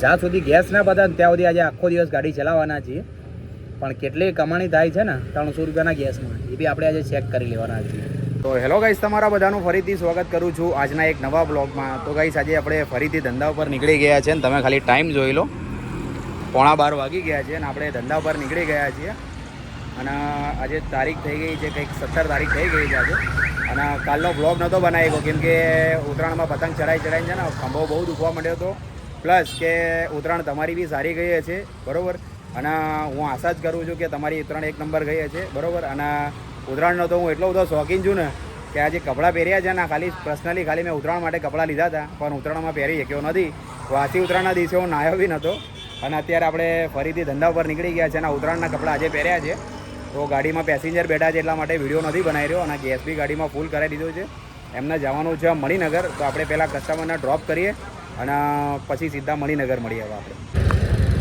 જ્યાં સુધી ગેસ ના પતા ત્યાં સુધી આજે આખો દિવસ ગાડી ચલાવવાના છીએ. પણ કેટલી કમાણી થાય છે ને, ત્રણસો રૂપિયાના ગેસમાં. એ બી આપણે આજે ચેક કરી લેવાના છીએ. તો હેલો ગાઈસ, તમારા બધાનું ફરીથી સ્વાગત કરું છું આજના એક નવા બ્લોગમાં તો ગાઈસ, આજે આપણે ફરીથી ધંધા ઉપર નીકળી ગયા છે ને, તમે ખાલી ટાઈમ જોઈ લો. પોણા બાર વાગી ગયા છે અને આપણે ધંધા ઉપર નીકળી ગયા છીએ. અને આજે તારીખ થઈ ગઈ છે, કંઈક સત્તર તારીખ થઈ ગઈ છે આજે. અને કાલનો બ્લોગ નહોતો બનાવ્યો, કેમ કે ઉત્તરાયણમાં પતંગ ચડાઈ ચડાઈને છે ને, ખંભો બહુ દુખવા માંડ્યો હતો. પ્લસ કે ઉત્તરાયણ તમારી બી સારી ગઈ છે બરાબર? અને હું આશા જ કરું છું કે તમારી ઉત્તરાયણ એક નંબર ગઈ છે બરાબર? અને ઉત્તરાયણનો તો હું એટલો બધો શોખીન છું ને કે આજે કપડાં પહેર્યા છે ને ખાલી પર્સનલી ખાલી મેં ઉત્તરાયણ માટે કપડાં લીધા હતા, પણ ઉત્તરાયણમાં પહેરી શક્યો નથી. વાસી ઉત્તરાયણના દિવસે હું નાયો બી નહોતો. અને અત્યારે આપણે ફરીથી ધંધા ઉપર નીકળી ગયા છે અને ઉત્તરાયણના કપડાં આજે પહેર્યા છે. તો ગાડીમાં પેસેન્જર બેઠા છે એટલા માટે વીડિયો નથી બનાવી રહ્યો અને ગેસ બી ગાડીમાં ફૂલ કરાવી દીધો છે. એમને જવાનું છે મણિનગર, તો આપણે પહેલાં કસ્ટમરને ડ્રોપ કરીએ. અને પછી સીધા મણિનગર મળીએ હવે આપણે.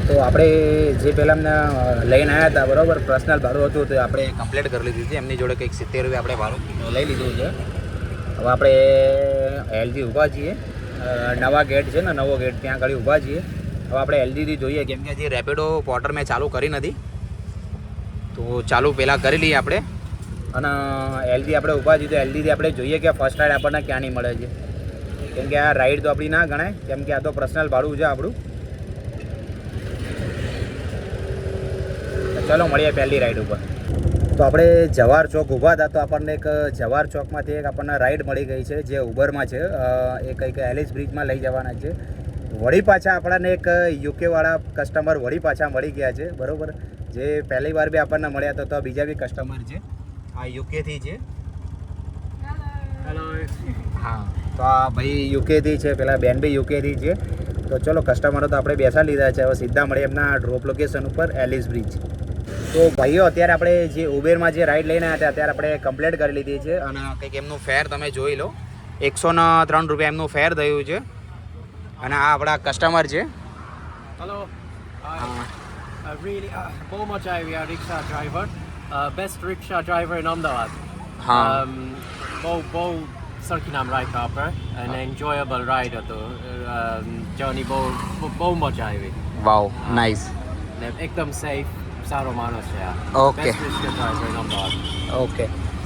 તો આપણે જે પહેલાં અમને લઈને આવ્યા હતા, બરાબર? પર્સનલ ભાડું હતું, તે આપણે કમ્પ્લેટ કરી લીધી હતી. એમની જોડે કંઈક સિત્તેર રૂપિયા આપણે ભાડું લઈ લીધું છે. હવે આપણે એલજી ઊભા છીએ. નવા ગેટ છે ને, નવો ગેટ ત્યાં આગળ ઊભા છીએ. હવે આપણે એલજીથી જોઈએ, કેમ કે હજી રેપિડો પોર્ટર મેં ચાલુ કરી નથી. તો ચાલુ પહેલાં કરી લઈએ આપણે. અને એલજી આપણે ઊભા છીએ, તો એલજીથી આપણે જોઈએ કે ફર્સ્ટ રાઈડ આપણને ક્યાંની મળે છે. કેમ કે આ રાઈડ તો આપણી ના ગણાય કેમ કે આ તો પર્સનલ ભાડું છે આપણું. ચલો મળીએ પહેલી રાઈડ ઉપર. તો આપણે જવાર ચોક ઊભા હતા તો આપણને એક જવાર ચોકમાંથી એક આપણને રાઈડ મળી ગઈ છે જે ઉબરમાં છે. એ કંઈક એલિસ બ્રિજમાં લઈ જવાના છે. વળી પાછા આપણને એક યુકેવાળા કસ્ટમર વળી પાછા મળી ગયા છે બરાબર? જે પહેલી વાર બી આપણને મળ્યા હતા તો બીજા બી કસ્ટમર છે. આ યુકેથી છે. હા. તો આ ભાઈ યુકેથી છે પેલા બેન બી યુકેથી છે. તો ચલો કસ્ટમરો તો આપણે બેસા લીધા છે. હવે સીધા મળીએ એમના ડ્રોપ લોકેશન ઉપર એલિસ બ્રિજ તો ભાઈઓ અત્યારે આપણે જે ઉબેરમાં જે રાઈડ લઈને આવ્યા હતા અત્યારે આપણે કમ્પ્લીટ કરી લીધી છે. અને કંઈક એમનું ફેર તમે જોઈ લો. એકસો ને ત્રણ રૂપિયા એમનું ફેર થયું છે. અને આ આપણા કસ્ટમર છે. Hello Hi. હા. Uh, really, uh, બહુ મજા આવી આ rickshaw driver best rickshaw driver in Ahmedabad. હા. Um, બહુ બહુ સરખી નામ રાખ્યા આપણે અને એન્જોયેબલ રાઈડ હતો જર્ની બહુ બહુ- મજા આવી વાવ નાઇસ ને એકદમ સેફ સારો માણસ છે અમદાવાદ ઓકે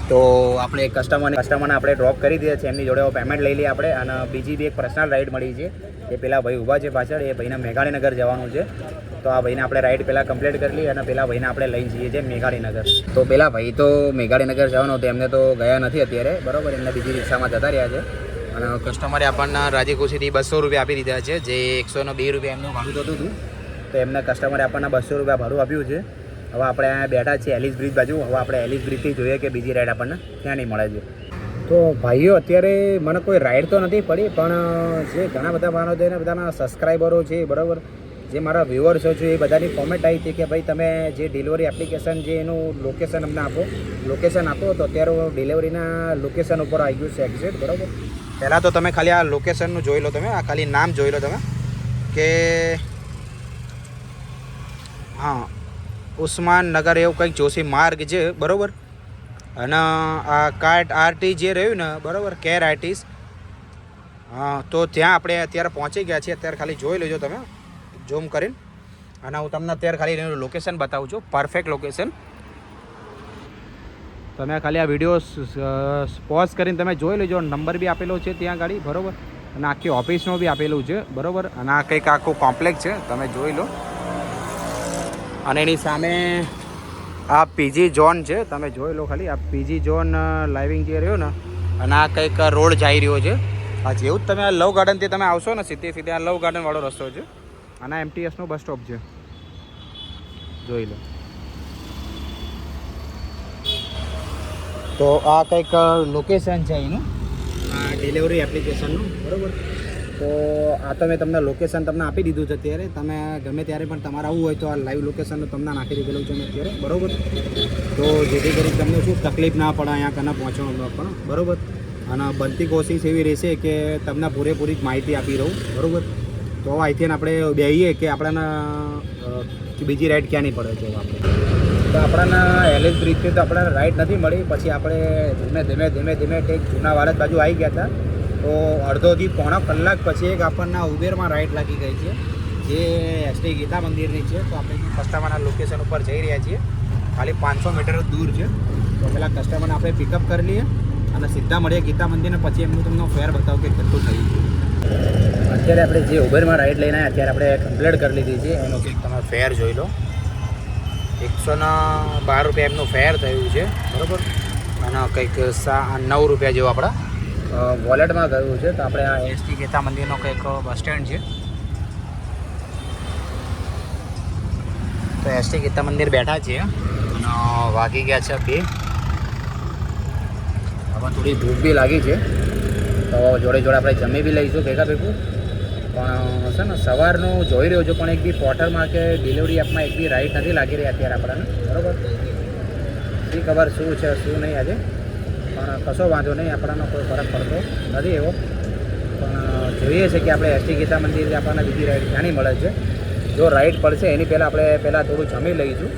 તો આપણે કસ્ટમરને કસ્ટમરને આપણે ડ્રોપ કરી દીધા છે એમની જોડે પેમેન્ટ લઈ લઈએ આપણે અને બીજી બી એક પર્સનલ રાઈડ મળી છે. એ પેલા ભાઈ ઊભા છે પાછળ એ ભાઈને મેઘાણીનગર જવાનું છે. તો આ ભાઈને આપણે રાઈડ પહેલાં કમ્પ્લીટ કરી લઈએ અને પેલા ભાઈને આપણે લઈને જઈએ છીએ મેઘાણીનગર તો પેલા ભાઈ તો મેઘાણીનગર જવાનો હતો, એમને તો ગયા નથી અત્યારે, બરાબર? એમને બીજી રિક્ષામાં જતા રહ્યા છે. અને કસ્ટમરે આપણને રાજી ખુશીથી બસો રૂપિયા આપી દીધા છે, જે એકસો બે રૂપિયા એમનું ભાડું થતું હતું. તો એમને કસ્ટમરે આપણને બસો રૂપિયા ભાડું આપ્યું છે. હવે આપણે અહીંયા બેઠા છીએ એલિસ બ્રિજ બાજુ. હવે આપણે એલિસ બ્રિજથી જોઈએ કે બીજી રાઈડ આપણને ક્યાં નહીં મળે છે. તો ભાઈઓ, અત્યારે મને કોઈ રાઈડ તો નથી પડી, પણ જે ઘણા બધા માનો છે બધાના સબસ્ક્રાઈબરો છે, બરાબર? જે મારા વ્યુઅર્સો છે, એ બધાની કોમેન્ટ આવી હતી કે ભાઈ તમે જે ડિલિવરી એપ્લિકેશન જે એનું લોકેશન અમને આપો. લોકેશન આપો તો અત્યારે હું ડિલિવરીના લોકેશન ઉપર આવી ગયું છે એક્ઝેક્ટ બરાબર? પહેલાં તો તમે ખાલી આ લોકેશનનું જોઈ લો તમે, આ ખાલી નામ જોઈ લો તમે. કે હા ઉસ્માન નગર એવું કંઈક જોશી માર્ગ છે, બરાબર? અને આ કાર્ટ આરટી જે રહ્યું ને, બરાબર? કેર આરટીસ હા, તો ત્યાં આપણે અત્યારે પહોંચી ગયા છીએ, અત્યારે ખાલી જોઈ લેજો તમે. ઝૂમ કરીને. અને હું તમને અત્યારે ખાલી એનું લોકેશન બતાવું છું. પરફેક્ટ લોકેશન તમે ખાલી આ વીડિયો પોઝ કરીને તમે જોઈ લેજો. નંબર બી આપેલો છે ત્યાં ગાડી, બરાબર? અને આખી ઓફિસનું બી આપેલું છે, બરાબર? અને આ કંઈક આખું કોમ્પ્લેક્સ છે, તમે જોઈ લો. અને એની સામે આ પીજી ઝોન છે, તમે જોઈ લો ખાલી. આ પીજી ઝોન લાઇવિંગ જે રહ્યો ને, અને આ કંઈક રોડ જઈ રહ્યો છે. આ જેવું જ તમે લવ ગાર્ડનથી તમે આવશો ને, સીધે સીધે આ લવ ગાર્ડનવાળો રસ્તો છે. અને આ એમટીએસનો બસ સ્ટોપ છે. જોઈ લો. તો આ કંઈક લોકેશન છે એનું? આ ડિલિવરી એપ્લિકેશનનું બરાબર? તો આ તો મેં તમને લોકેશન તમને આપી દીધું છે અત્યારે. તમે ગમે ત્યારે પણ તમારે આવવું હોય તો આ લાઈવ લોકેશન તમને નાખી દીધેલું છે મેં અત્યારે બરાબર? તો જેથી કરી તમને શું તકલીફ ના પડે અહીંયા કને પહોંચવામાં પણ બરાબર? અને બનતી કોશિશ એવી રહેશે કે તમને પૂરેપૂરી માહિતી આપી રહું બરાબર? તો આઈ થિંક આપણે બેહીએ કે આપણને બીજી રાઈડ ક્યાં નહીં પડે છે આપણે. તો આપણને એલએસ બ્રિજથી તો આપણને રાઈડ નથી મળી. પછી આપણે ધીમે ધીમે ધીમે ધીમે કંઈક જૂના વારસ બાજુ આવી ગયા હતા. તો અડધોથી પોણા કલાક પછી એક આપણને ઉબેરમાં રાઈડ લાગી ગઈ છે. જે એસટી ગીતા મંદિરની છે. તો આપણે કસ્ટમરના લોકેશન ઉપર જઈ રહ્યા છીએ. ખાલી પાંચસો મીટર દૂર છે. તો પહેલાં કસ્ટમરને આપણે પિકઅપ કરી લઈએ અને સીધા મળીએ ગીતા મંદિરને. પછી એમનું તમને ફેર બતાવું કે કેટલું થયું અત્યારે આપણે જે ઉબેરમાં રાઈડ લઈને અત્યારે આપણે કમ્પ્લીટ કરી લીધી છે. એનો કંઈક તમે ફેર જોઈ લો. એકસો બાર રૂપિયા એમનું ફેર થયું છે, બરાબર? અને કંઈક સા નવ રૂપિયા જેવું આપણા વોલેટમાં ગયું છે. તો આપણે આ એસટી ગીતા મંદિરનો કંઈક બસ સ્ટેન્ડ છે. તો એસટી ગીતા મંદિર બેઠા છીએ. અને વાગી ગયા છે બે. આમાં થોડી ભૂખ બી લાગી છે. તો જોડે જોડે આપણે જમી બી લઈશું ભેગા ભેગું. પણ છે ને, સવારનું જોઈ રહ્યો છું, પણ એક બી પોર્ટલમાં કે ડિલિવરી એપમાં એક બી રાઈટ નથી લાગી રહી અત્યારે આપણને. બરાબર? શી ખબર શું છે, શું નહીં આજે? પણ કશો વાંધો નહીં, આપણાનો કોઈ ફરક પડતો નથી એવો. પણ જોઈએ છે કે આપણે એસટી ગીતા મંદિર આપણને બીજી રાઈડ ક્યાંની મળે છે? જો રાઈડ પડશે, એની પહેલાં આપણે પહેલાં થોડું જમી લઈશું.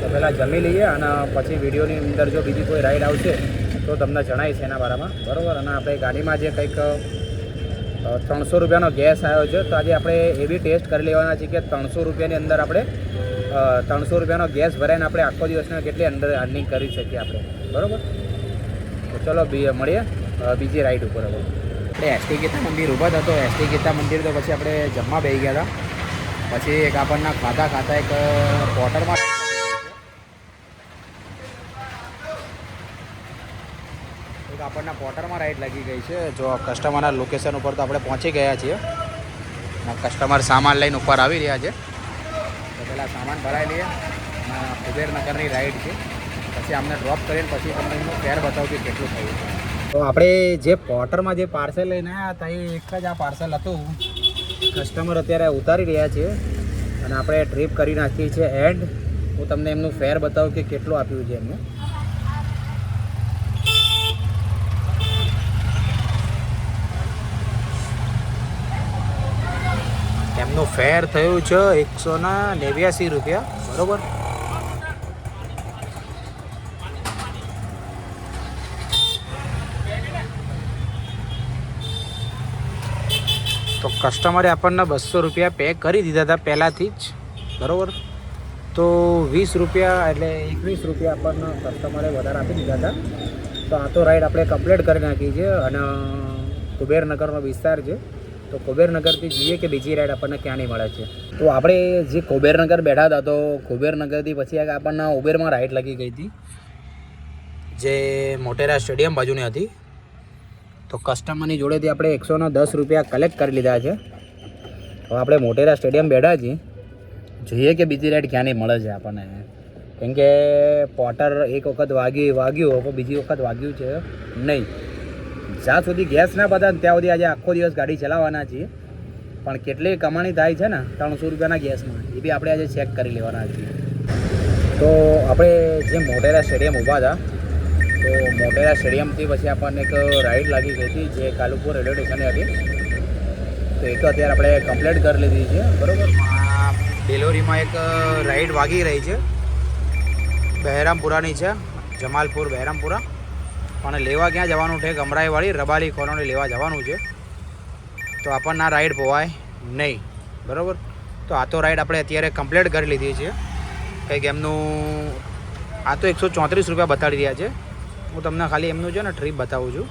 તો પહેલાં જમી લઈએ અને પછી વિડીયોની અંદર જો બીજી કોઈ રાઈડ આવશે તો તમને જણાવીશ એના બારામાં. બરાબર? અને આપણે ગાડીમાં જે કંઈક ત્રણસો રૂપિયાનો ગેસ આવ્યો છે, તો આજે આપણે એવી ટેસ્ટ કરી લેવાના છે કે ત્રણસો રૂપિયાની અંદર આપણે ત્રણસો રૂપિયાનો ગેસ ભરાઈને આપણે આખો દિવસને કેટલી અંદર અર્નિંગ કરી શકીએ આપણે. બરાબર? તો ચલો મળીએ બીજી રાઈડ ઉપર હવે. આપણે એસટી ગીતા મંદિર ઊભા હતો એસટી ગીતા મંદિર તો પછી આપણે જમવા બેસી ગયા હતા. પછી એક આપણના ખાતા ખાતા એક ક્વાર્ટરમાં એક આપણના ક્વાર્ટરમાં રાઈડ લાગી ગઈ છે. જો કસ્ટમરના લોકેશન ઉપર તો આપણે પહોંચી ગયા છીએ. કસ્ટમર સામાન લઈને ઉપર આવી રહ્યા છે. તો પહેલાં સામાન ભરાઈ લઈએ. કુબેરનગરની રાઈડ છે. પછી અમને ડ્રોપ કરીને પછી તમને એનું ફેર બતાવું કે કેટલું થયું તો આપણે જે ક્વાર્ટરમાં જે પાર્સલ લઈને આવ્યા હતા, એ એક જ આ પાર્સલ હતું. કસ્ટમર અત્યારે ઉતારી રહ્યા છે. અને આપણે ટ્રીપ કરી નાખી છે એન્ડ હું તમને એમનું ફેર બતાવું કે કેટલું આપ્યું છે એમને એમનું ફેર થયું છે એકસો ના નેવ્યાસી રૂપિયા. બરોબર? તો કસ્ટમરે આપણને બસો રૂપિયા પે કરી દીધા હતા પહેલાંથી જ. બરાબર? તો વીસ રૂપિયા એટલે એકવીસ રૂપિયા આપણને કસ્ટમરે વધારે આપી દીધા હતા. તો આ તો રાઈડ આપણે કમ્પ્લીટ કરી નાખી છે અને કુબેરનગરનો વિસ્તાર છે. તો કુબેરનગરથી જઈએ કે બીજી રાઈડ આપણને ક્યાંની મળે છે? તો આપણે જે કુબેરનગર બેઠા હતા, તો કુબેરનગરથી પછી એક આપણને ઉબેરમાં રાઈડ લાગી ગઈ હતી. જે મોટેરા સ્ટેડિયમ બાજુની હતી. તો કસ્ટમરની જોડેથી આપણે એકસો દસ રૂપિયા કલેક્ટ કરી લીધા છે. હવે આપણે મોટેરા સ્ટેડિયમ બેઠા છીએ. જોઈએ કે બીજી રાઈડ ક્યાંની મળે છે આપણને. કેમ કે પોટર એક વખત વાગ્યું વાગ્યું પણ બીજી વખત વાગ્યું છે નહીં. જ્યાં સુધી ગેસ ના બધા ત્યાં સુધી આજે આખો દિવસ ગાડી ચલાવવાના છીએ. પણ કેટલી કમાણી થાય છે ને, ત્રણસો રૂપિયાના ગેસમાં એ બી આપણે આજે ચેક કરી લેવાના છીએ. તો આપણે જે મોટેરા સ્ટેડિયમ ઊભા હતા, તો મોટેરા સ્ટેડિયમથી પછી આપણને એક રાઈડ લાગી ગઈ હતી, જે કાલુપુર રેલવે સ્ટેશને હતી. તો એ તો અત્યારે આપણે કમ્પ્લીટ કરી લીધી છે, બરાબર? આ ડિલિવરીમાં એક રાઈડ વાગી રહી છે. બહેરામપુરાની છે, જમાલપુર બહેરામપુરા. પણ લેવા ક્યાં જવાનું છે? ગમરાઈવાળી રબાલી કોલોની લેવા જવાનું છે. તો આપણને આ રાઈડ પોવાય નહીં. બરાબર? તો આ તો રાઈડ આપણે અત્યારે કમ્પ્લીટ કરી લીધી છે. કંઈક એમનું, આ તો એકસો ચોત્રીસ રૂપિયા બતાડી રહ્યા છે. હું તમને ખાલી એમનું છે ને ટ્રીપ બતાવું છું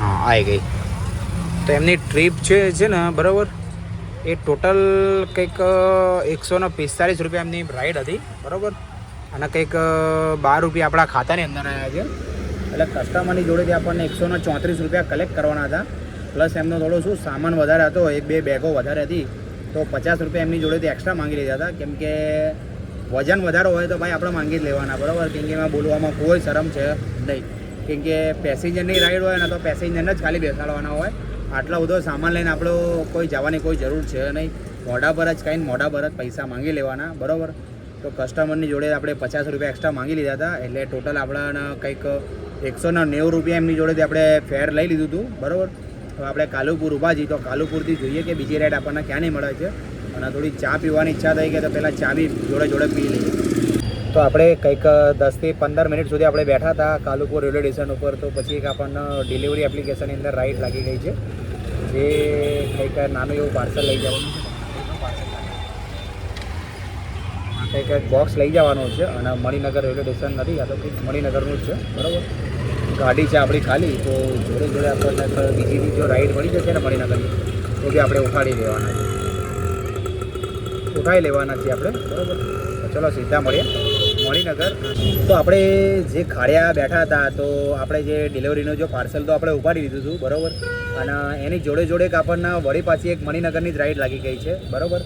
હા આવી ગઈ. તો એમની ટ્રીપ છે છે ને, બરાબર? એ ટોટલ કંઈક એકસો ને પિસ્તાળીસ રૂપિયા એમની રાઈડ હતી, બરાબર? અને કંઈક બાર રૂપિયા આપણા ખાતાની અંદર આવ્યા છે. એટલે કસ્ટમરની જોડેથી આપણને એકસો ને ચોત્રીસ રૂપિયા કલેક્ટ કરવાના હતા. પ્લસ એમનો થોડો શું સામાન વધારે હતો, એક બે બેગો વધારે હતી. તો પચાસ રૂપિયા એમની જોડેથી એક્સ્ટ્રા માંગી લીધા હતા. કેમ કે વજન વધારે હોય તો ભાઈ આપણે માંગી જ લેવાના, બરાબર? કેમ કે એમાં બોલવામાં કોઈ શરમ છે નહીં. કેમ કે પેસેન્જરની રાઈડ હોય ને તો પેસેન્જરને જ ખાલી બેસાડવાના હોય. આટલો બધો સામાન લઈને આપણો કોઈ જવાની કોઈ જરૂર છે નહીં. મોઢા પર જ કાંઈ મોઢા પર જ પૈસા માંગી લેવાના, બરાબર? તો કસ્ટમરની જોડે આપણે પચાસ રૂપિયા એક્સ્ટ્રા માંગી લીધા હતા, એટલે ટોટલ આપણા કંઈક એકસો ને નેવું રૂપિયા એમની જોડેથી આપણે ફેર લઈ લીધું હતું, બરાબર? તો આપણે કાલુપુર ઊભા છીએ, તો કાલુપુરથી જોઈએ કે બીજી રાઈડ આપણને ક્યાં નહીં મળે છે. અને થોડી ચા પીવાની ઈચ્છા થઈ કે તો પહેલાં ચા બી જોડે જોડે પી લઈએ. તો આપણે કંઈક દસથી પંદર મિનિટ સુધી આપણે બેઠા હતા કાલુપુર રેલવે સ્ટેશન ઉપર, તો પછી એક આપણને ડિલિવરી એપ્લિકેશનની અંદર રાઈડ લાગી ગઈ છે. જે કંઈક નાનું એવું પાર્સલ લઈ જવાનું છે. કંઈક બોક્સ લઈ જવાનું છે અને મણિનગર રેલવે સ્ટેશન નથી, આ તો કંઈક મણિનગરનું જ છે, બરાબર? ગાડી છે આપણી ખાલી, તો જોડે જોડે આપણને બીજી બી જો રાઈડ મળી જશે ને મણિનગરની, તો બી આપણે ઉઠાડી લેવાના છે. ઉઠાવી લેવાના છીએ આપણે, બરાબર? ચલો સીધા મળીએ. મણિનગર તો આપણે જે ખાડિયા બેઠા હતા, તો આપણે જે ડિલિવરીનું જો પાર્સલ તો આપણે ઉપાડી લીધું હતું, બરાબર? અને એની જોડે જોડે આપણને વળી પાછી એક મણિનગરની જ રાઈડ લાગી ગઈ છે, બરાબર?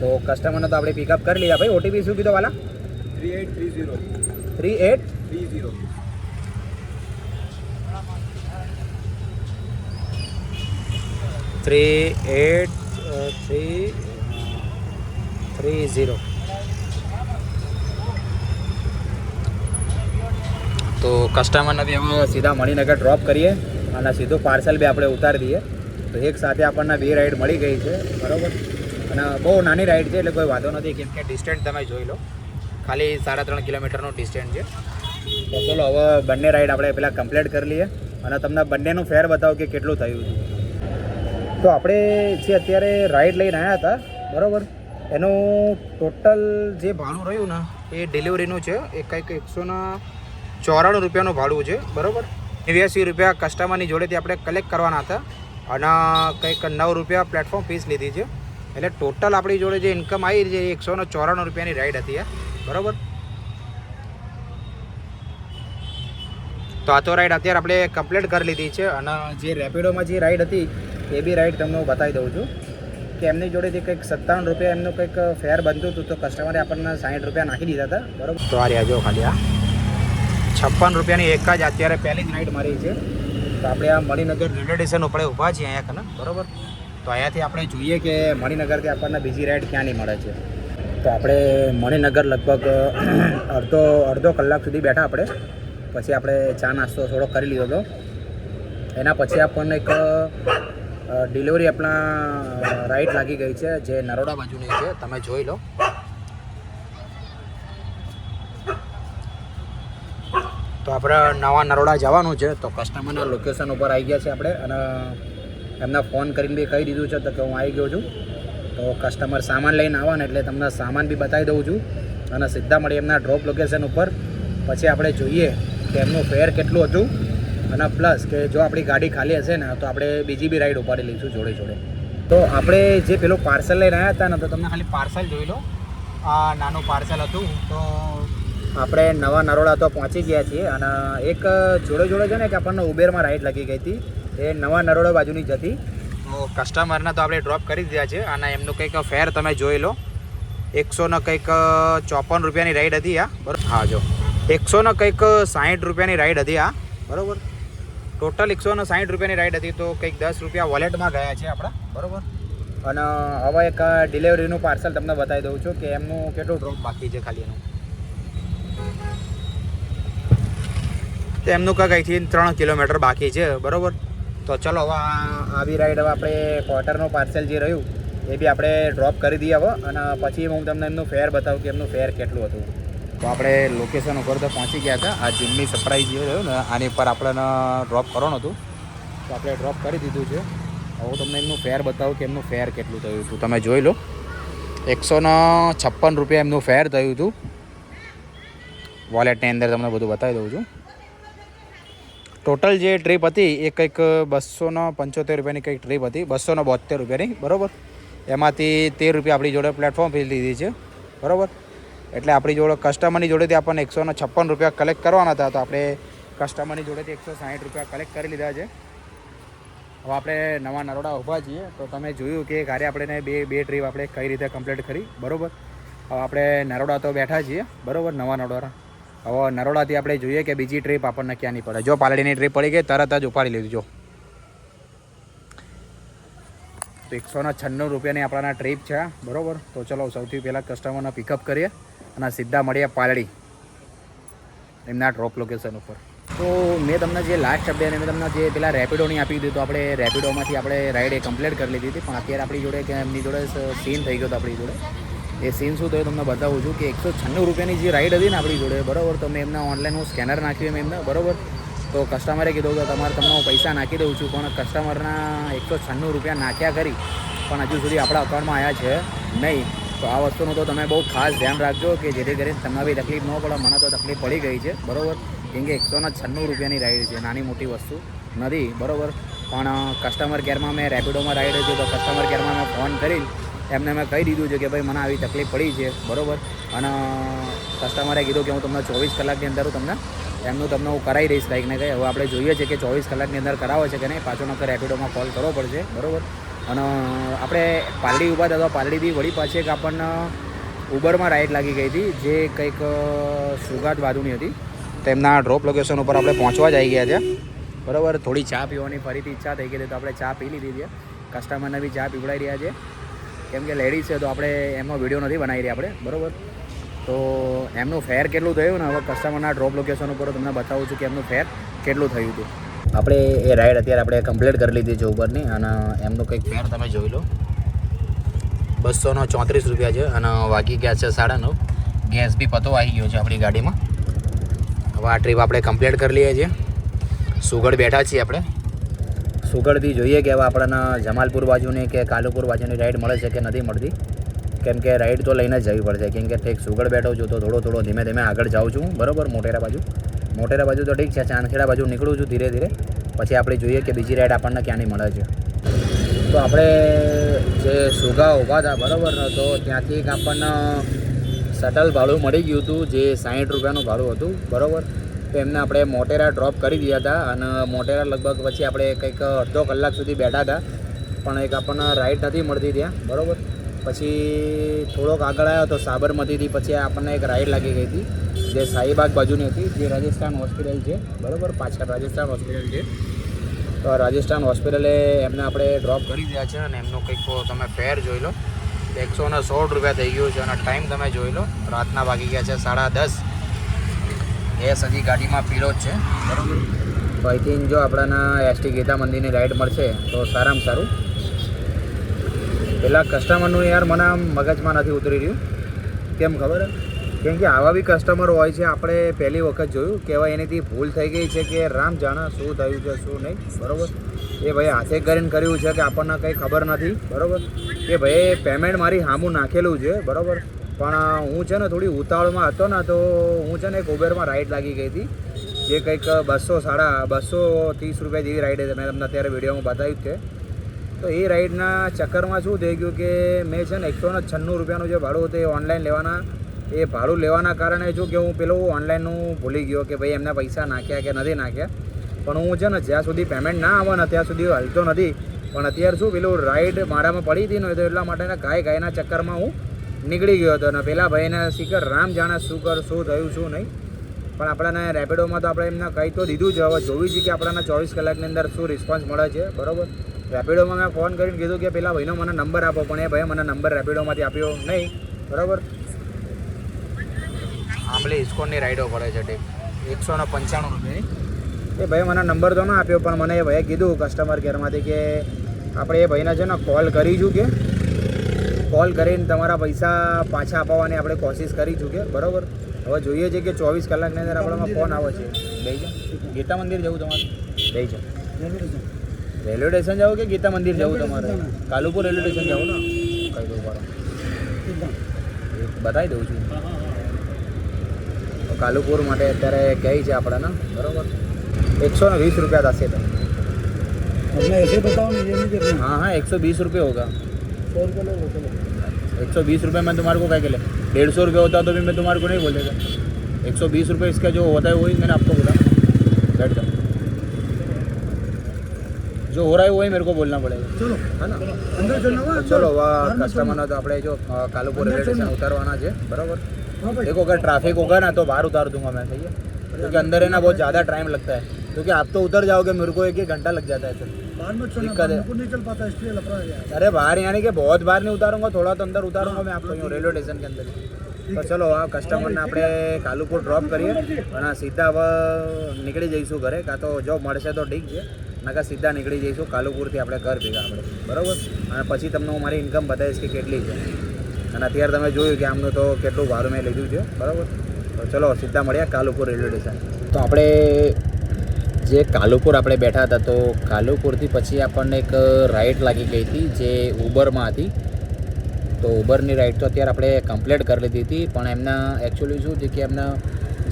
તો કસ્ટમરને તો આપણે પિકઅપ કરી લીધા ભાઈ ઓટીપી શું કીધો વાલા? Three eight three zero three eight three zero three eight three three zero તો કસ્ટમરને બી અમે સીધા મણિનગર ડ્રોપ કરીએ અને સીધું પાર્સલ બી આપણે ઉતારી દઈએ. તો એક સાથે આપણને બે રાઈડ મળી ગઈ છે, બરાબર? અને બહુ નાની રાઈડ છે, એટલે કોઈ વાંધો નથી. કેમ કે ડિસ્ટન્સ તમે જોઈ લો. ખાલી સાડા ત્રણ કિલોમીટરનું ડિસ્ટન્સ છે. તો ચલો, હવે બંને રાઈડ આપણે પહેલાં કમ્પ્લીટ કરી લઈએ અને તમને બંનેનું ફેર બતાવો કે કેટલું થયું છે. તો આપણે જે અત્યારે રાઈડ લઈને આવ્યા હતા, બરાબર? એનું ટોટલ જે ભાડું રહ્યું ને, એ ડિલિવરીનું છે, એ કંઈક એકસો ચોરાણું રૂપિયાનું ભાડું છે, બરાબર? નેવ્યાસી રૂપિયા કસ્ટમરની જોડેથી આપણે કલેક્ટ કરવાના હતા અને કંઈક નવ રૂપિયા પ્લેટફોર્મ ફીસ લીધી છે. એટલે ટોટલ આપણી જોડે જે ઇન્કમ આવી છે એ એકસો ચોરાણું રૂપિયાની રાઈડ હતી બરાબર? તો આ તો રાઈડ અત્યારે આપણે કમ્પ્લીટ કરી લીધી છે અને જે રેપિડોમાં જે રાઈડ હતી, એ બી રાઈડ તમને હું બતાવી દઉં છું કે એમની જોડેથી કંઈક સત્તાવન રૂપિયા એમનું કંઈક ફેર બનતું હતું તો કસ્ટમરે આપણને સાઠ રૂપિયા નાખી દીધા હતા, બરાબર? તો આ રહ્યા જો ખાલી આ છપ્પન રૂપિયાની એક જ અત્યારે પહેલી જ રાઈડ મારી છે. તો આપણે આ મણિનગર રેલવે સ્ટેશન ઉપર ઊભા છીએ અહીંયા કને, બરાબર? તો અહીંયાથી આપણે જોઈએ કે મણિનગરથી આપણને બીજી રાઈડ ક્યાં નહીં મળે છે. તો આપણે મણિનગર લગભગ અડધો અડધો કલાક સુધી બેઠા આપણે. પછી આપણે ચા નાસ્તો થોડો કરી લીધો હતો. એના પછી આપણને એક ડિલિવરી આપણા રાઈડ લાગી ગઈ છે, જે નરોડા બાજુની છે, તમે જોઈ લો. તો આપણે નવા નરોડા જવાનું છે, તો કસ્ટમરના લોકેશન ઉપર આવી ગયા છે આપણે અને એમને ફોન કરીને બી કહી દીધું છે તો કે હું આવી ગયો છું. તો કસ્ટમર સામાન લઈને આવવાને એટલે તમને સામાન બી બતાવી દઉં છું અને સીધા મળી એમના ડ્રોપ લોકેશન ઉપર. પછી આપણે જોઈએ કે એમનું ફેર કેટલું હતું અને પ્લસ કે જો આપણી ગાડી ખાલી હશે ને, તો આપણે બીજી બી રાઈડ ઉપાડી લઈશું જોડે જોડે. તો આપણે જે પેલું પાર્સલ લઈને આવ્યા હતા ને, તો તમને ખાલી પાર્સલ જોઈ લો. આ નાનું પાર્સલ હતું. તો આપણે નવા નરોડા તો પહોંચી ગયા છીએ અને એક જોડે જોડે છે ને કે આપણને ઉબેરમાં રાઈડ લાગી ગઈ હતી. એ નવા નરોડા બાજુની જ હતી. તો કસ્ટમરને તો આપણે ડ્રોપ કરી દીધા છે અને એમનું કંઈક ફેર તમે જોઈ લો. એકસો ને કંઈક ચોપન રૂપિયાની રાઈડ હતી આ. બરાબર? હા, જો. એકસો ને કંઈક સાહીઠ રૂપિયાની રાઈડ હતી આ. બરાબર? ટોટલ એકસો ને સાહીઠ રૂપિયાની રાઈડ હતી. તો કંઈક દસ રૂપિયા વોલેટમાં ગયા છે આપણા. બરાબર? અને હવે એક ડિલિવરીનું પાર્સલ તમને બતાવી દઉં છું કે એમનું કેટલું ડ્રોપ બાકી છે ખાલી એનું. તો એમનું કંઈક અહીંથી ત્રણ કિલોમીટર બાકી છે, બરાબર? તો ચલો હવે આવી રાઈડ હવે આપણે ક્વાર્ટરનું પાર્સલ જે રહ્યું, એ બી આપણે ડ્રોપ કરી દઈએ હવે, અને પછી હું તમને એમનું ફેર બતાવું કે એમનું ફેર કેટલું હતું. તો આપણે લોકેશન ઉપર તો પહોંચી ગયા હતા, આ જીમની સરપ્રાઈઝ જે રહ્યું ને, આની પર આપણને ડ્રોપ કરવાનું હતું. તો આપણે ડ્રોપ કરી દીધું છે. હવે તમને એમનું ફેર બતાવું કે એમનું ફેર કેટલું થયું હતું. તમે જોઈ લો, એકસો છપ્પન રૂપિયા એમનું ફેર થયું હતું. વોલેટની અંદર તમને બધું બતાવી દઉં છું. ટોટલ જે ટ્રીપ હતી, એ કંઈક બસોનો પંચોતેર રૂપિયાની કંઈક ટ્રીપ હતી. બસોનો બોતેર રૂપિયાની, બરાબર? એમાંથી તેર રૂપિયા આપણી જોડે પ્લેટફોર્મ ફી લીધી છે, બરાબર? એટલે આપણી જોડે કસ્ટમરની જોડેથી આપણને એકસો ને છપ્પન રૂપિયા કલેક્ટ કરવાના હતા, તો આપણે કસ્ટમરની જોડેથી એકસો સાહીઠ રૂપિયા કલેક્ટ કરી લીધા છે. હવે આપણે નવા નરોડા ઊભા છીએ, તો તમે જોયું કે ગાડી આપણે બે બે ટ્રીપ આપણે કઈ રીતે કમ્પ્લીટ કરી, બરાબર? હવે આપણે નરોડા તો બેઠા છીએ, બરાબર? નવા નરોડા. હવે નરોડાથી આપણે જોઈએ કે બીજી ટ્રીપ આપણને ક્યાં નહીં પડે. જો પાલડીની ટ્રીપ પડી ગઈ, તરત જ ઉપાડી લીધું, જો. તો એકસો ને છન્નું રૂપિયાની આપણાના ટ્રીપ છે બરાબર? તો ચલો, સૌથી પહેલાં કસ્ટમરને પિકઅપ કરીએ અને સીધા મળીએ પાલડી એમના ડ્રોપ લોકેશન ઉપર. તો મેં તમને જે લાસ્ટ અપડેટ મેં તમને જે પેલા રેપિડોની આપી દીધું, તો આપણે રેપિડોમાંથી આપણે રાઈડ એ કમ્પ્લીટ કરી લીધી હતી, પણ અત્યારે આપણી જોડે કે એમની જોડે સીન થઈ ગયો હતો આપણી જોડે. એ સીન શું થયું તમને બતાવું છું કે એકસો છન્નું રૂપિયાની જે રાઈડ હતી ને આપણી જોડે, બરાબર? તો મેં એમના ઓનલાઈન હું સ્કેનર નાખ્યું એમ એમને, બરાબર? તો કસ્ટમરે કીધું કે તમારે તમને હું પૈસા નાખી દઉં છું, પણ કસ્ટમરના એકસો છન્નું રૂપિયા નાખ્યા કરી પણ હજુ સુધી આપણા અકાઉન્ટમાં આવ્યા છે નહીં. તો આ વસ્તુનું તો તમે બહુ ખાસ ધ્યાન રાખજો કે જેથી કરીને તમને બી તકલીફ ન પડે, મને તો તકલીફ પડી ગઈ છે, બરાબર? કેમ કે એકસોના છન્નું રૂપિયાની રાઈડ છે, નાની મોટી વસ્તુ નથી, બરાબર? પણ કસ્ટમર કેરમાં મેં રેપિડોમાં રાઈડ હતી, તો કસ્ટમર કેરમાં મેં ફોન કરી. એમને મેં કહી દીધું છે કે ભાઈ મને આવી તકલીફ પડી છે, બરાબર? અને કસ્ટમરે કીધું કે હું તમને ચોવીસ કલાકની અંદર હું તમને, એમનું તમને હું કરાવી દઈશ કંઈક ને કંઈ. હવે આપણે જોઈએ છે કે ચોવીસ કલાકની અંદર કરાવે છે કે નહીં, પાછો નકર રેપિડોમાં કોલ કરવો પડશે, બરાબર? અને આપણે પાલડી ઊભા હતા પાલડીથી વળી પાછી એક આપણને ઉબરમાં રાઈડ લાગી ગઈ હતી, જે કંઈક સુગાત બાજુની હતી. તેમના ડ્રોપ લોકેશન ઉપર આપણે પહોંચવા જ આવી ગયા છે, બરાબર? થોડી ચા પીવાની ફરીથી ઈચ્છા થઈ ગઈ હતી, તો આપણે ચા પી લીધી છે. કસ્ટમરને બી ચા પીવડાવી રહ્યા છે. કેમ કે લેડીઝ છે, તો આપણે એમનો વીડિયો નથી બનાવી રહ્યા આપણે, બરાબર? તો એમનું ફેર કેટલું થયું ને? હવે કસ્ટમરના ડ્રોપ લોકેશન ઉપર તમને બતાવું છું કે એમનું ફેર કેટલું થયું હતું. આપણે એ રાઈડ અત્યારે આપણે કમ્પ્લીટ કરી લીધી છે ઉબરની અને એમનું કંઈક ફેર તમે જોઈ લો. બસોનો ચોત્રીસ રૂપિયા છે, અને વાગી ગયા છે સાડા નવ. ગેસ બી પતો આવી ગયો છે આપણી ગાડીમાં. હવે આ ટ્રીપ આપણે કમ્પ્લીટ કરી લઈએ છીએ. સુગડ બેઠા છીએ આપણે. સુગડથી જોઈએ કે હવે આપણને જમાલપુર બાજુની કે કાલુપુર બાજુની રાઈડ મળે છે કે નથી મળતી? કેમ કે રાઈડ તો લઈને જ જવી પડશે. કેમ કે ઠીક સુગડ બેઠો છું તો થોડો થોડો ધીમે ધીમે આગળ જાઉં છું. બરાબર? મોટેરા બાજુ. મોટેરા બાજુ તો ઠીક છે. ચાંદખેડા બાજુ નીકળું છું ધીરે ધીરે. પછી આપણે જોઈએ કે બીજી રાઈડ આપણને ક્યાંની મળે છે. તો આપણે જે સુગા ઊભા હતા બરાબર? તો ત્યાંથી એક આપણને શટલ ભાડું મળી ગયું હતું, જે સાહીઠ રૂપિયાનું ભાડું હતું. બરાબર? તો એમને આપણે મોટેરા ડ્રોપ કરી દીધા હતા અને મોટેરા લગભગ પછી આપણે કંઈક અડધો કલાક સુધી બેઠા હતા. પણ એક આપણને રાઈડ નથી મળતી ત્યાં. બરાબર? પછી થોડોક આગળ આવ્યો તો સાબરમતીથી પછી આપણને એક રાઈડ લાગી ગઈ હતી, જે શાહીબાગ બાજુની હતી, જે રાજસ્થાન હોસ્પિટલ છે. બરાબર? પાછળ રાજસ્થાન હોસ્પિટલ છે. તો રાજસ્થાન હોસ્પિટલે એમને આપણે ડ્રોપ કરી દીધા છે અને એમનો કંઈક તમે ફેર જોઈ લો. એકસો ને સોળ રૂપિયા થઈ ગયું છે અને ટાઈમ તમે જોઈ લો. રાતના વાગી ગયા છે સાડા દસ. ગેસ હજી ગાડીમાં પીળો જ છે. બરાબર તો થિંક જો આપણાના એસટી ગીતા મંદિરની રાઈડ મળશે, તો સારામાં સારું. પેલા કસ્ટમરનું યાર મને આમ મગજમાં નથી ઉતરી રહ્યું. કેમ ખબર? કેમ કે આવા બી કસ્ટમર હોય છે, આપણે પહેલી વખત જોયું. કે હવે એનીથી ભૂલ થઈ ગઈ છે કે રામ જાણા શું થયું છે, શું નહીં. બરાબર? એ ભાઈ હાથે કરીને કર્યું છે કે આપણને કંઈ ખબર નથી. બરાબર? કે ભાઈ પેમેન્ટ મારી સામું નાખેલું છે. બરાબર? પણ હું છે ને થોડી ઉતાવળમાં હતો ને તો હું છે ને એક ઉબેરમાં રાઈડ લાગી ગઈ હતી. જે કંઈક બસો સાડા બસો ત્રીસ રૂપિયા જેવી રાઈડ હતી. મેં તમને અત્યારે વિડીયોમાં બતાવ્યું છે. તો એ રાઈડના ચક્કરમાં શું થઈ ગયું કે મેં છે ને એકસો ને છન્નું રૂપિયાનું જે ભાડું હતું એ ઓનલાઈન લેવાના. એ ભાડું લેવાના કારણે જો કે હું પેલું ઓનલાઈનનું ભૂલી ગયો કે ભાઈ એમના પૈસા નાખ્યા કે નથી નાખ્યા. પણ હું છે ને જ્યાં સુધી પેમેન્ટ ના આવે ને ત્યાં સુધી હલતો નથી. પણ અત્યારે શું પેલું રાઈડ મારામાં પડી હતી ને તો એટલા માટે ગાય ગાયના ચક્કરમાં હું નીકળી ગયો હતો ને પેલા ભાઈને શીખર રામ જાણે શું કર શું થયું શું નહીં. પણ આપણાને રેપિડોમાં તો આપણે એમને કહી તો દીધું છે હવે જોવી છે કે આપણાને ચોવીસ કલાકની અંદર શું રિસ્પોન્સ મળે છે. બરાબર? રેપિડોમાં મેં ફોન કરીને કીધું કે પેલા ભાઈનો મને નંબર આપો પણ એ ભાઈએ મને નંબર રેપિડોમાંથી આપ્યો નહીં. બરાબર? આંબલી ઇસ્કોનની રાઈડો પડે છે ટેક એકસો ને પંચાણું રૂપિયાની. એ ભાઈ મને નંબર તો ના આપ્યો પણ મને એ ભાઈએ કીધું કસ્ટમર કેરમાંથી કે આપણે એ ભાઈને છે ને કોલ કરીશું કે કોલ કરીને તમારા પૈસા પાછા અપાવવાની આપણે કોશિશ કરીશું કે બરાબર? હવે જોઈએ છે કે ચોવીસ કલાકની અંદર આપણામાં ફોન આવે છે. લઈ જાઓ ગીતા મંદિર જવું તમારે? લઈ જાઓ રેલવે સ્ટેશન જાઓ કે ગીતા મંદિર જવું તમારે? કાલુપુર રેલવે સ્ટેશન જવું ને? કઈ દઉં બરાબર બતાવી દઉં છું. કાલુપુર માટે અત્યારે કહે છે આપણાના બરાબર? એકસો ને વીસ રૂપિયા થશે તો. હા હા એકસો વીસ રૂપિયા હોગા. एक सौ बीस रुपये होगा सौ रुपये ले लो चलो एक सौ बीस रुपये में तुम्हारे को क्या के लिए डेढ़ सौ रुपये होता तो भी मैं तुम्हारे को नहीं बोलेगा एक सौ बीस रुपये इसका जो होता है वही मैंने आपको बोला बैठ जाओ जो हो रहा है वही मेरे को बोलना पड़ेगा चलो है ना अंदर चलना हुआ તો ચલો बाहर मत કસ્ટમરનો તો આપણે જો અ, કાલુપુર રેલવે સ્ટેશન ઉતારવાના છે બરાબર चलना। हाँ भाई देखो अगर ट्रैफिक होगा ना तो बाहर उतार दूंगा मैं सही है क्योंकि अंदर है ना बहुत ज़्यादा टाइम लगता है क्योंकि आप तो उतर जाओगे मेरे को एक एक घंटा लग जाता है फिर बाहर मत चलना दिक्कत है। बाहर को नहीं चल पाता इसलिए लफड़ा है यार अरे बाहर यानी कि बहुत बाहर नहीं उतारूंगा थोड़ा तो अंदर उतारूंगा मैं आपको यूँ रेलवे स्टेशन के अंदर તો ચલો આ કસ્ટમરને આપણે કાલુપુર ડ્રોપ કરીએ અને સીધા હવે નીકળી જઈશું ઘરે કાં તો જોબ મળશે તો ઠીક છે નકા સીધા નીકળી જઈશું કાલુપુરથી આપણે ઘર ભેગા આપણે બરાબર અને પછી તમને હું મારી ઇન્કમ બતાવીશ કે કેટલી છે અને અત્યારે તમે જોયું કે આમનું તો કેટલું ભાડું મેં લીધું છે બરાબર તો ચલો સીધા મળ્યા કાલુપુર રેલવે સ્ટેશન તો આપણે જે કાલુપુર આપણે બેઠા હતા, તો કાલુપુરથી પછી આપણને એક રાઈડ લાગી ગઈ હતી, જે ઉબરમાં હતી. તો ઉબરની રાઈડ તો અત્યારે આપણે કમ્પ્લીટ કરી લીધી હતી, પણ એમના એકચ્યુઅલી શું છે કે એમને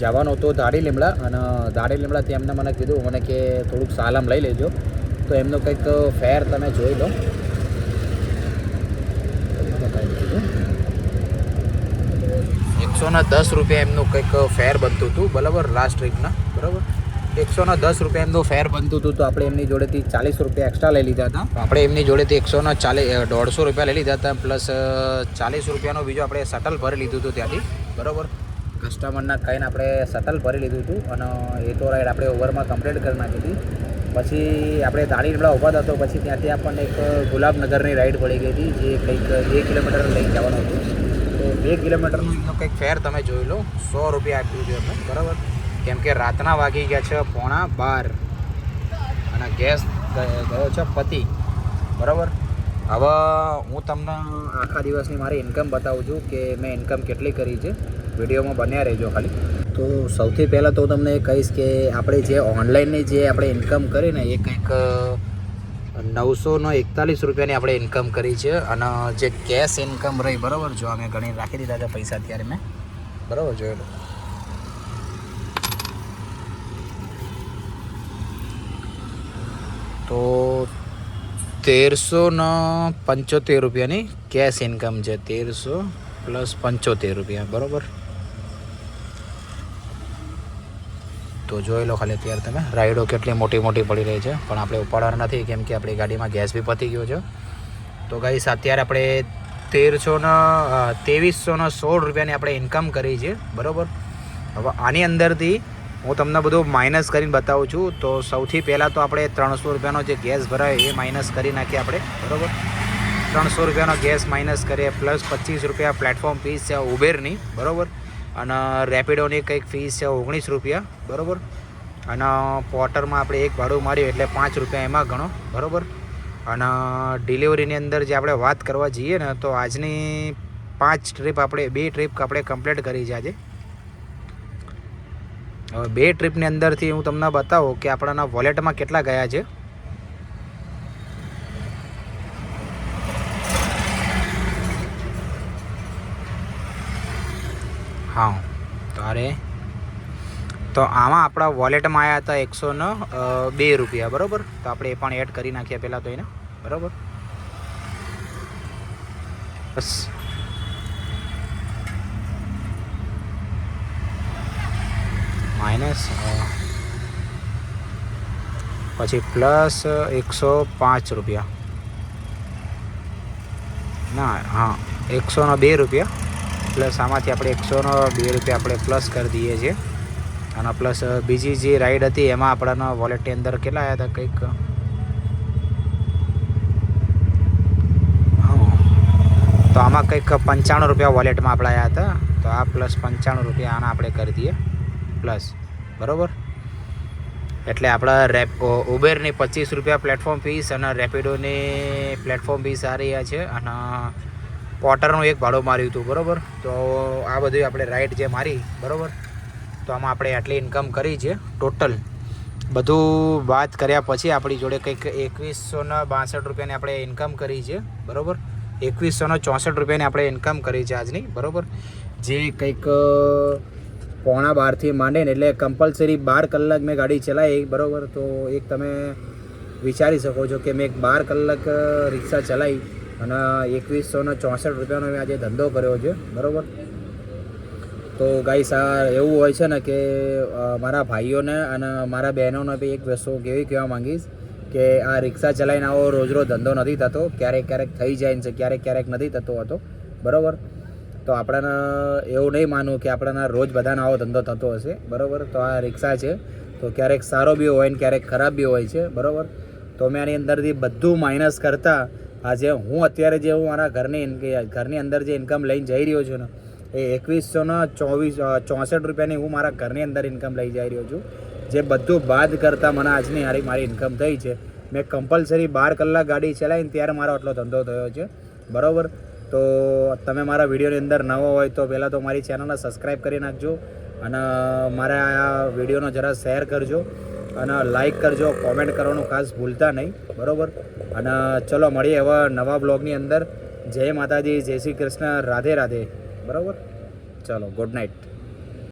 જવાનો હતો દાડી લીમડા, અને દાડી લીમડાથી એમને મને કીધું, મને કે થોડુંક સાલામ લઈ લેજો. તો એમનો કંઈક ફેર તમે જોઈ લો. એકસો ને દસ રૂપિયા એમનું કંઈક ફેર બનતું હતું, બરાબર? લાસ્ટ ટ્રીપના બરાબર? એકસો ને દસ રૂપિયા એમનું ફેર બનતું હતું, તો આપણે એમની જોડેથી ચાલીસ રૂપિયા એક્સ્ટ્રા લઈ લીધા હતા. આપણે એમની જોડેથી એકસો ને ચાલીસ દોઢસો રૂપિયા લઈ લીધા હતા પ્લસ ચાલીસ રૂપિયાનો બીજો આપણે શટલ ભરી લીધું હતું ત્યાંથી. બરાબર? કસ્ટમરના ખાઈને આપણે શટલ ભરી લીધું હતું, અને એ તો રાઈડ આપણે ઓવરમાં કમ્પ્લીટ કરી નાખી હતી. પછી આપણે દાણી લીમડા ઊભા હતા, તો પછી ત્યાંથી આપણને એક ગુલાબનગરની રાઈડ પડી ગઈ હતી, જે કંઈક બે કિલોમીટર લઈ જવાનું હતું. તો બે કિલોમીટરનું એમનો કંઈક ફેર તમે જોઈ લો, સો રૂપિયા આપ્યું છે એમને. બરાબર? કેમ કે રાતના વાગી ગયા છે પોણા બાર. અને ગેસ ગયો છે પતિ. બરાબર? હવે હું તમને આખા દિવસની મારી ઇન્કમ બતાવું છું કે મેં ઇન્કમ કેટલી કરી છે. વિડીયોમાં બન્યા રહેજો ખાલી. તો સૌથી પહેલાં તો તમને કહીશ કે આપણે જે ઓનલાઈનની જે આપણે ઇન્કમ કરી ને એ કંઈક નવસોનો એકતાલીસ રૂપિયાની આપણે ઇન્કમ કરી છે. અને જે કેશ ઇન્કમ રહી, બરાબર? જો અમે ગણી રાખી દીધા હતા પૈસા અત્યારે મેં. બરાબર? જોયેલું તો તેરસો ને પંચોતેર રૂપિયાની કેશ ઇન્કમ છે. તેરસો પ્લસ પંચોતેર રૂપિયા, બરાબર? તો જોઈ લો ખાલી અત્યારે તમે. રાઈડો કેટલી મોટી મોટી પડી રહી છે. પણ આપણે ઉપાડવાના નથી, કેમ કે આપણી ગાડીમાં ગેસ બી પતી ગયો છે. તો ગાઈસ અત્યારે આપણે તેરસો ને ત્રેવીસો ને સોળ રૂપિયાની આપણે ઇન્કમ કરી છે. બરાબર? હવે આની અંદરથી હું તમને બધું માઇનસ કરીને બતાવું છું. તો સૌથી પહેલાં તો આપણે ત્રણસો રૂપિયાનો જે ગેસ ભરાય એ માઇનસ કરી નાખીએ આપણે. બરાબર? ત્રણસો રૂપિયાનો ગેસ માઇનસ કરીએ પ્લસ પચીસ રૂપિયા પ્લેટફોર્મ ફીસ છે ઉબેરની. બરાબર? અને રેપિડોની કંઈક ફીસ છે ઓગણીસ રૂપિયા. બરાબર? અને પોટરમાં આપણે એક ભાડું માર્યું એટલે પાંચ રૂપિયા એમાં ગણો. બરાબર? અને ડિલિવરીની અંદર જે આપણે વાત કરવા જઈએ ને, તો આજની પાંચ ટ્રીપ આપણે, બે ટ્રીપ આપણે કમ્પ્લીટ કરી છે આજે. હવે બે ટ્રીપની અંદરથી હું તમને બતાવું કે આપણાના વોલેટમાં કેટલા ગયા છે. હા તારે તો આમાં આપણા વોલેટમાં આવ્યા હતા એકસો ને બે રૂપિયા, બરાબર? તો આપણે એ પણ એડ કરી નાખીએ પહેલાં તો એને, બરાબર? બસ. માઇનસ પછી પ્લસ એકસો પાંચ રૂપિયા. ના, હા, એકસોનો બે રૂપિયા. પ્લસ આમાંથી આપણે એકસોનો બે રૂપિયા આપણે પ્લસ કરી દઈએ છીએ. અને પ્લસ બીજી જે રાઈડ હતી, એમાં આપણાના વોલેટની અંદર કેટલા આવ્યા હતા કંઈક. તો આમાં કંઈક પંચાણું રૂપિયા વોલેટમાં આપણા આવ્યા હતા. તો આ પ્લસ પંચાણું રૂપિયા આના આપણે કરી દઈએ. પ્લસ બરાબર? એટલે આપણા રેપ ઉબેરની પચીસ રૂપિયા પ્લેટફોર્મ ફીસ અને રેપિડોની પ્લેટફોર્મ ફીસ આ રહ્યા છે અને પોર્ટરનું એક ભાડું માર્યું હતું, બરાબર? તો આ બધું આપણે રાઈડ જે મારી, બરાબર? તો આમાં આપણે આટલી ઇન્કમ કરી છે ટોટલ બધું વાત કર્યા પછી આપણી જોડે કંઈક એકવીસો ને બાસઠ રૂપિયાની આપણે ઇન્કમ કરી છે, બરાબર? એકવીસોને ચોસઠ રૂપિયાની આપણે ઇન્કમ કરી છે આજની, બરાબર? જે કંઈક પોણા બારથી માંડીને એટલે કમ્પલસરી બાર કલાક મેં ગાડી ચલાવી. બરાબર? તો એક તમે વિચારી શકો છો કે મેં એક બાર કલાક રિક્ષા ચલાવી અને એકવીસો ને ચોસઠ રૂપિયાનો મેં આજે ધંધો કર્યો છે. બરાબર? તો ગાઈસ આ એવું હોય છે ને કે મારા ભાઈઓને અને મારા બહેનોને બી એક વસ્તુ એવી કહેવા માંગીશ કે આ રિક્ષા ચલાવીને આવો રોજ રોજ ધંધો નથી થતો. ક્યારેક ક્યારેક થઈ જાય છે, ક્યારેક ક્યારેક નથી થતો હતો. બરાબર? તો આપણને એવું નહીં માનવું કે આપણાના રોજ બધાનો આવો ધંધો થતો હશે. બરાબર? તો આ રિક્ષા છે. તો ક્યારેક સારો બી હોય ને ક્યારેક ખરાબ બી હોય છે. બરાબર? તો મેં આની અંદરથી બધું માઇનસ કરતાં આજે હું અત્યારે જે હું મારા ઘરની ઘરની અંદર જે ઇન્કમ લઈને જઈ રહ્યો છું ને, એ એકવીસોના ચોવીસ ચોસઠ રૂપિયાની હું મારા ઘરની અંદર ઇન્કમ લઈ જઈ રહ્યો છું. જે બધું બાદ કરતાં મને આજની હારી મારી ઇન્કમ થઈ છે. મેં કમ્પલસરી બાર કલાક ગાડી ચલાવીને ત્યારે મારો આટલો ધંધો થયો છે. બરાબર? તો તમે મારા વિડીયોની અંદર નવો હોય તો પહેલાં તો મારી ચેનલને સબસ્ક્રાઈબ કરી નાખજો અને મારા આ વિડીયોનો જરા શેર કરજો અને લાઈક કરજો, કોમેન્ટ કરવાનું ખાસ ભૂલતા નહીં, બરાબર? અને ચલો, મળીએ હવે નવા બ્લોગની અંદર. જય માતાજી, જય શ્રી કૃષ્ણ, રાધે રાધે, બરાબર? ચલો, ગુડ નાઇટ.